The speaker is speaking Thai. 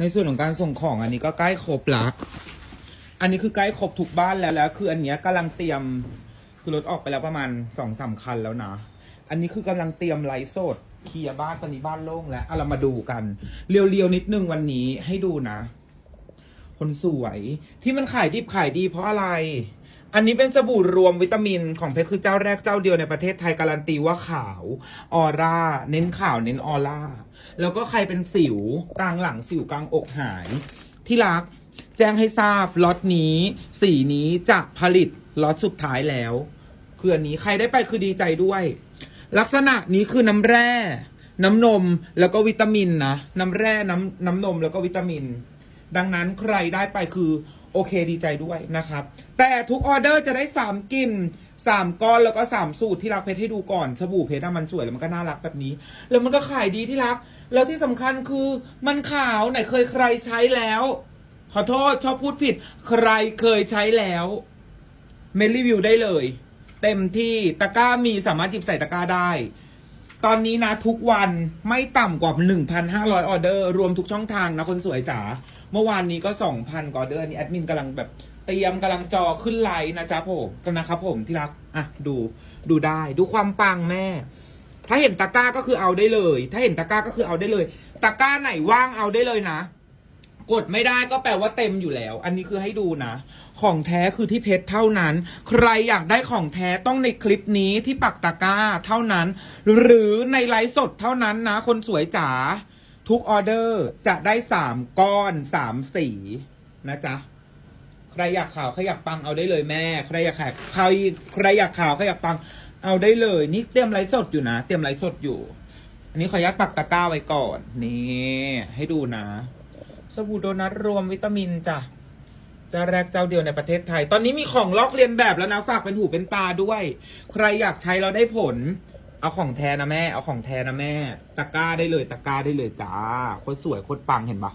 ในส่วนของการส่งของอันนี้ก็ใกล้ครบละอันนี้คือใกล้ครบทุกบ้านแล้วแล้วคืออันเนี้ยกำลังเตรียมคือรถออกไปแล้วประมาณสองสามคันแล้วนะ อันนี้คือกำลังเตรียมไลฟ์สดเคลียร์บ้านตอนนี้บ้านโล่งแล้วเอาเรามาดูกัน เรียวๆนิดนึงวันนี้ให้ดูนะ คนสวยที่มันขายดิบขายดีเพราะอะไร อันนี้เป็นสบู่รวมวิตามินของเพชรคือเจ้าแรกเจ้าเดียวในประเทศไทยการันตีว่าขาวออร่า เน้นขาวเน้นออร่า แล้วก็ใครเป็นสิวกลางหลังสิวกลางอกหาย ที่รักแจ้งให้ทราบล็อตนี้ สีนี้จะผลิตล็อตสุดท้ายแล้ว คืออันนี้ใครได้ไปคือดีใจด้วย ลักษณะนี้คือน้ำแร่ น้ำนมแล้วก็วิตามินนะ น้ำแร่น้ำน้ำนมแล้วก็วิตามิน ดังนั้นใครได้ไปคือ โอเคดีใจด้วยนะครับ แต่ทุกออเดอร์จะได้ 3กลิ่น3ก้อนแล้วก็ 3 สูตรที่รักเพชรให้ดูก่อนสบู่เพชรอะมันสวยแล้วมันก็น่ารักแบบนี้ แล้วมันก็ขายดีที่รัก แล้วที่สำคัญคือมันขาวไหนเคยใครใช้แล้ว ขอโทษชอบพูดผิด ใครเคยใช้แล้วเมลรีวิวได้เลย เต็มที่ตะกร้ามีสามารถหยิบใส่ตะกร้าได้ ตอนนี้นะทุกวันไม่ต่ำกว่า 1,500 ออเดอร์ รวมทุกช่องทางนะคนสวยจ๋า เมื่อวานนี้ก็2,000กว่าอเดอร์อันนี้แอดมินกำลังแบบเตรียมกำลังจอขึ้นไลน์นะจ๊ะผมกันนะครับผมที่รักอะดูดูได้ดูความปังแม่ ถ้าเห็นตะกร้าก็คือเอาได้เลย ถ้าเห็นตะกร้าก็คือเอาได้เลย ตะกร้าไหนว่างเอาได้เลยนะ กดไม่ได้ก็แปลว่าเต็มอยู่แล้ว อันนี้คือให้ดูนะ ของแท้คือที่เพชรเท่านั้น ใครอยากได้ของแท้ต้องในคลิปนี้ที่ปักตะกร้าเท่านั้น หรือในไลฟ์สดเท่านั้นนะ คนสวยจ๋า ทุกออเดอร์จะได้สามก้อนสามสีนะจ๊ะ ใครอยากข่าวใครอยากปังเอาได้เลยแม่ ใครอยากแขกใครใครอยากข่าวใครอยากปังเอาได้เลย นี่เตรียมไลฟ์สดอยู่นะ เตรียมไลฟ์สดอยู่ อันนี้ขออนุญาตปักตะกร้าไว้ก่อน นี่ ให้ดูนะ สบู่โดนัทรวมวิตามินจ้ะจ้าแรกเจ้าเดียวในประเทศไทย ตอนนี้มีของลอกเลียนแบบแล้วนะ ฝากเป็นหูเป็นตาด้วย ใครอยากใช้เราได้ผล เอาของแท้นะแม่ เอาของแท้นะแม่ ตะกร้าได้เลย ตะกร้าได้เลยจ้าโคตรสวยโคตรปังเห็นปะ